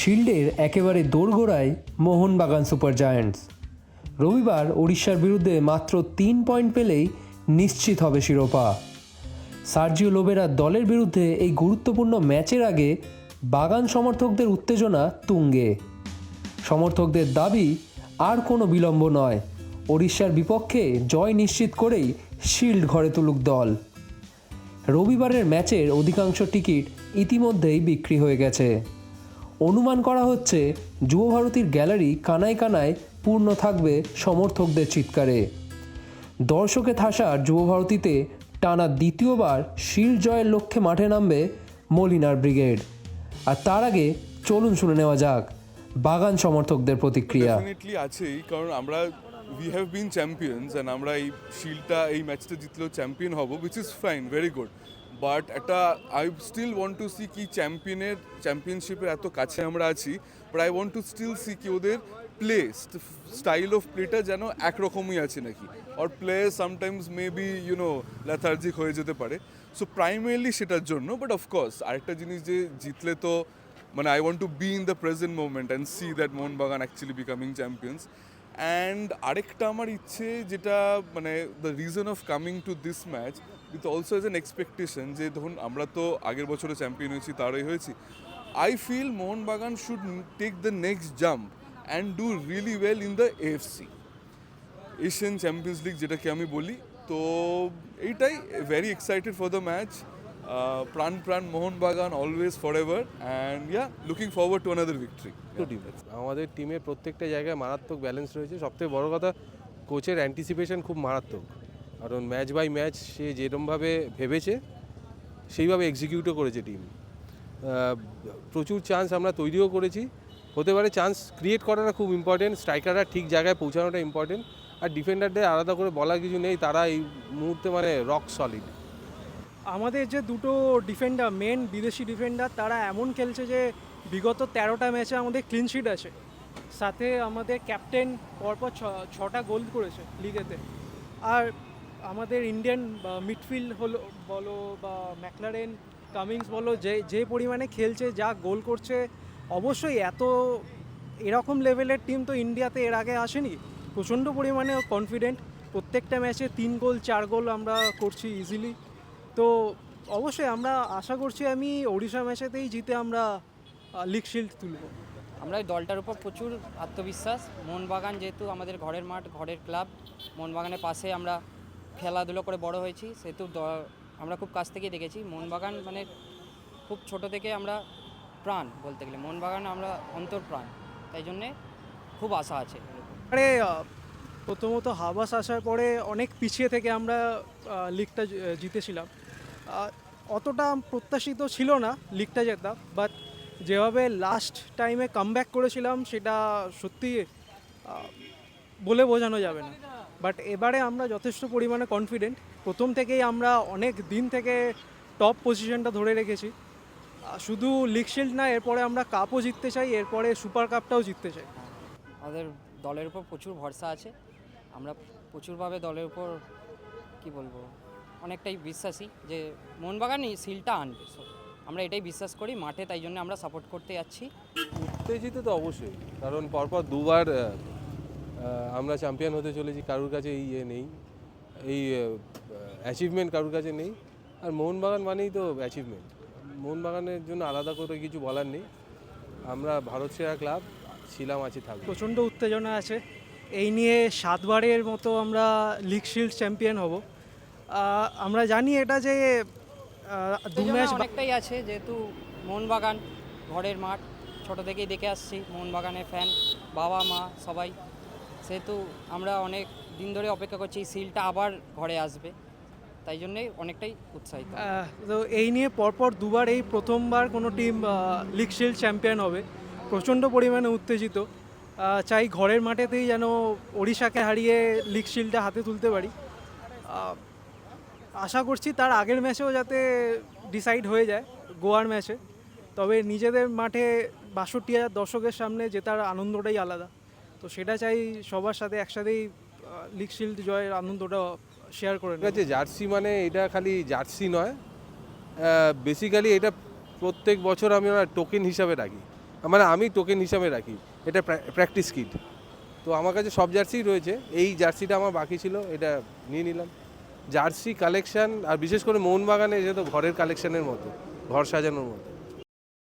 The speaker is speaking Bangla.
শিল্ডের একেবারে দোরগোড়ায় মোহনবাগান সুপার জায়ান্টস। রবিবার ওড়িশার বিরুদ্ধে মাত্র তিন পয়েন্ট পেলেই নিশ্চিত হবে শিরোপা। সার্জিও লোবেরার দলের বিরুদ্ধে এই গুরুত্বপূর্ণ ম্যাচের আগে বাগান সমর্থকদের উত্তেজনা তুঙ্গে। সমর্থকদের দাবি, আর কোনো বিলম্ব নয়। ওড়িশার বিপক্ষে জয় নিশ্চিত করেই শিল্ড ঘরে তুলুক দল। রবিবারের ম্যাচের অধিকাংশ টিকিট ইতিমধ্যেই বিক্রি হয়ে গেছে। অনুমান করা হচ্ছে যুবভারতীর গ্যালারি কানায় কানায় পূর্ণ থাকবে সমর্থকদের চিৎকারে। দর্শকে থাসার যুবভারতীতে টানা দ্বিতীয়বার শিল জয়ের লক্ষ্যে মাঠে নামবে মলিনার ব্রিগেড। আর তার আগে চলুন শুনে নেওয়া যাক বাগান সমর্থকদের প্রতিক্রিয়া। ডেফিনেটলি আছেই, কারণ আমরা we have been champions and আমরা এই শিল্ডটা এই ম্যাচটা জিতলেও চ্যাম্পিয়ন হব which is fine very good but একটা I still want to see কি চ্যাম্পিয়নের চ্যাম্পিয়নশিপের এত কাছে আমরা আছি but I want to still see কি ওদের প্লে স্টাইল অফ প্লেটা যেন একরকমই আছে নাকি? Or play sometimes may maybe you know lethargic হয়ে যেতে পারে। সো প্রাইমারিলি সেটার জন্য বাট অফকোর্স আরেকটা জিনিস যে জিতলে তো মানে I want to be in the present moment and see that Mohun Bagan actually becoming champions and আরেকটা আমার ইচ্ছে যেটা মানে the reason of coming to this match with also as an expectation যে ধরুন আমরা তো আগের বছরে চ্যাম্পিয়ন হয়েছি, তারই হয়েছি। I feel Mohun Bagan should take the next jump and do really well in the FC Asian champions league যেটাকে আমি বলি, তো এইটাই very excited for the match প্রাণ প্রাণ Mohun Bagan always forever and yeah looking forward to দুটো টিম আমাদের টিমের প্রত্যেকটা জায়গায় মারাত্মক ব্যালেন্স রয়েছে। সবথেকে বড় কথা কোচের অ্যান্টিসিপেশন খুব মারাত্মক। কারণ ম্যাচ বাই ম্যাচ সে যেরমভাবে ভেবেছে সেইভাবে এক্সিকিউটও করেছে টিম প্রচুর চান্স আমরা তৈরিও করেছি। হতে পারে চান্স ক্রিয়েট করাটা খুব ইম্পর্টেন্ট স্ট্রাইকাররা ঠিক জায়গায় পৌঁছানোটা ইম্পর্টেন্ট আর ডিফেন্ডারদের আলাদা করে বলার কিছু নেই তারা এই মুহূর্তে মানে রক সলিড আমাদের যে দুটো ডিফেন্ডার মেন বিদেশি ডিফেন্ডার তারা এমন খেলছে যে বিগত তেরোটা ম্যাচে আমাদের ক্লিনশিট আছে। সাথে আমাদের ক্যাপ্টেন পরপর ছটা গোল করেছে লিগেতে আর আমাদের ইন্ডিয়ান মিডফিল্ড হলো, বলো বা ম্যাকলারেন কামিংস বলো, যে যে পরিমাণে খেলছে, যা গোল করছে, অবশ্যই এত এরকম লেভেলের টিম তো ইন্ডিয়াতে এর আগে আসেনি। প্রচণ্ড পরিমাণে কনফিডেন্ট প্রত্যেকটা ম্যাচে তিন গোল চার গোল আমরা করছি ইজিলি তো অবশ্যই আমরা আশা করছি আমি ওড়িশা ম্যাচেতেই জিতে আমরা লিগ শিল্ড তুলব। আমরা এই দলটার উপর প্রচুর আত্মবিশ্বাস। মোহনবাগান যেহেতু আমাদের ঘরের মাঠ ঘরের ক্লাব মোহনবাগানের পাশে আমরা খেলাধুলো করে বড় হয়েছি সেহেতু দ- আমরা খুব কাছ থেকেই দেখেছি। মোহনবাগান মানে খুব ছোট থেকে আমরা প্রাণ বলতে গেলে। মোহনবাগান আমরা অন্তর প্রাণ। তাই জন্যে খুব আশা আছে আরে প্রথমত হাবাস আসার পরে অনেক পিছিয়ে থেকে আমরা লিগটা জিতেছিলাম। অতটা প্রত্যাশিত ছিল না লিগটা জেতা বাট যেভাবে লাস্ট টাইমে কামব্যাক করেছিলাম সেটা সত্যি বলে বোঝানো যাবে না। বাট এবারে আমরা যথেষ্ট পরিমাণে কনফিডেন্ট প্রথম থেকেই আমরা অনেক দিন থেকে টপ পজিশনটা ধরে রেখেছি। শুধু লিগ শিল্ড না, এরপরে আমরা কাপও জিততে চাই, এরপরে সুপার কাপটাও জিততে চাই। আমাদের দলের উপর প্রচুর ভরসা আছে। আমরা প্রচুরভাবে দলের উপর, কি বলব অনেকটাই বিশ্বাসী যে মোহনবাগানই সিলটা আনবে। আমরা এটাই বিশ্বাস করি মাঠে তাই জন্য আমরা সাপোর্ট করতে যাচ্ছি। উত্তেজিত তো অবশ্যই কারণ পরপর দুবার আমরা চ্যাম্পিয়ন হতে চলেছি কারুর কাছে এই ইয়ে নেই এই অ্যাচিভমেন্ট কারুর কাছে নেই। আর মোহনবাগান মানেই তো অ্যাচিভমেন্ট মোহনবাগানের জন্য আলাদা করে কিছু বলার নেই। আমরা ভারত সেরা ক্লাব ছিলাম আছি থাকব। প্রচণ্ড উত্তেজনা আছে। এই নিয়ে সাতবারের মতো আমরা লিগ শিল্ড চ্যাম্পিয়ন হব। আমরা জানি এটা যে দু ম্যাচ অনেকটাই আছে যেহেতু মোহনবাগান ঘরের মাঠ ছোট থেকেই দেখে আসছি মোহনবাগানের ফ্যান বাবা মা সবাই। সেহেতু আমরা অনেক দিন ধরে অপেক্ষা করছি এই সিলটা আবার ঘরে আসবে। তাই জন্যে অনেকটাই উৎসাহিত। তো এই নিয়ে পরপর দুবার এই প্রথমবার কোনো টিম লিগ শিল্ড চ্যাম্পিয়ন হবে। প্রচণ্ড পরিমাণে উত্তেজিত। চাই ঘরের মাঠেতেই যেন ওড়িশাকে হারিয়ে লিগ শিল্ডটা হাতে তুলতে পারি। আশা করছি তার আগের ম্যাচেও যাতে ডিসাইড হয়ে যায় গোয়ার ম্যাচে। তবে নিজেদের মাঠে বাষট্টি হাজার দর্শকের সামনে জেতার আনন্দটাই আলাদা। তো সেটা চাই সবার সাথে একসাথেই লিগ শিল্ড জয়ের আনন্দটা শেয়ার করে ঠিক আছে জার্সি মানে এটা খালি জার্সি নয়। বেসিক্যালি এটা প্রত্যেক বছর আমি ওরা টোকেন হিসাবে রাখি। মানে আমি টোকেন হিসাবে রাখি। এটা প্র্যাকটিস কিট তো আমার কাছে সব জার্সিই রয়েছে। এই জার্সিটা আমার বাকি ছিল এটা নিয়ে নিলাম। জার্সি কালেকশান আর বিশেষ করে মোহনবাগানে যেহেতু ঘরের কালেকশানের মতো ঘর সাজানোর মতো।